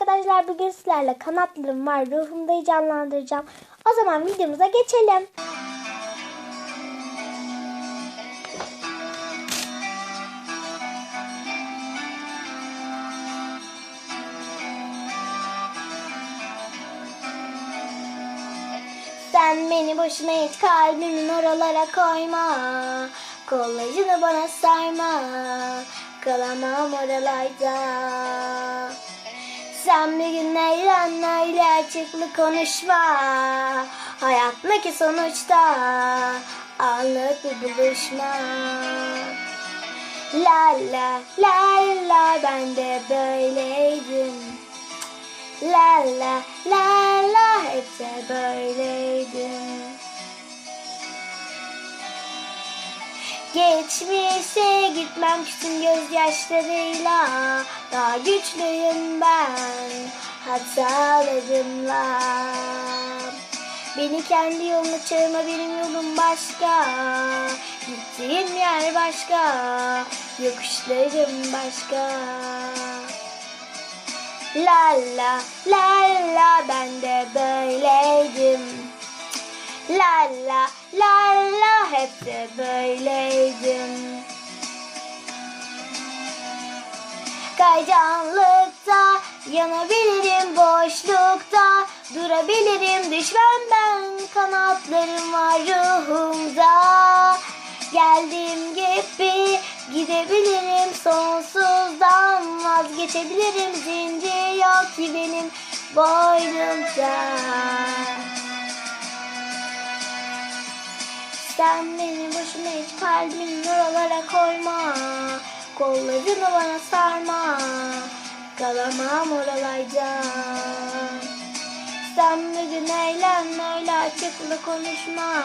arkadaşlar bugün sizlerle kanatlarım var ruhumda canlandıracağım. O zaman videomuza geçelim. Sen beni boşuna hiç kalbimin oralara koyma Kollarını bana sarma Kalamam oralarda Sen bir gün eğlen öyle açıklı konuşma. Hayattaki sonuçta Anlık bir buluşma. La la la la ben de böyleydim. La la la la hep de böyleydi. Geçmişe gitmem küçük gözyaşlarıyla. Daha güçlüyüm ben hatalarımla Beni kendi yoluna çağırma benim yolum başka. Gittiğim yer başka Yokuşlarım başka. La la la la ben de böyleydim. La la la la hep de böyleydim. Karanlıkta yanabilirim boşlukta. Durabilirim düşmem ben kanatlarım var ruhumda. Geldiğim gibi gidebilirim sonsuzdan. Vazgeçebilirim zincir yok ki benim boynumda sen beni boşuna hiç kalbimin oralara koyma. Kollarını bana sarma. Kalamam oralarda. Sen bir gün eğlen öyle açıkla konuşma.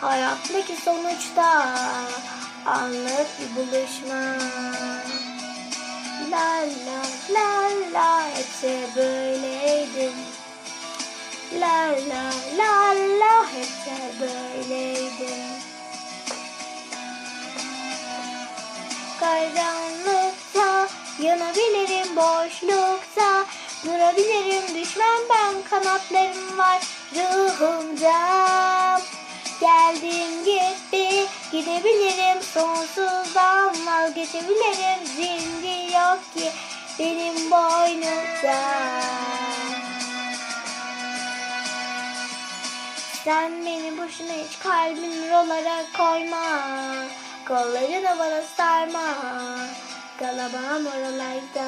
Hayattaki sonuçta Anlık bir buluşma. La la la la hepsi böyleydim La la la la hep de yanabilirim boşlukta durabilirim düşmem ben kanatlarım var ruhumda. Geldiğim gibi gidebilirim sonsuzdan vazgeçebilirim zincir yok ki benim boynumda. Sen beni boşuna hiç kalbin rolara koyma Kollarını bana sarma Galabağım oralarda.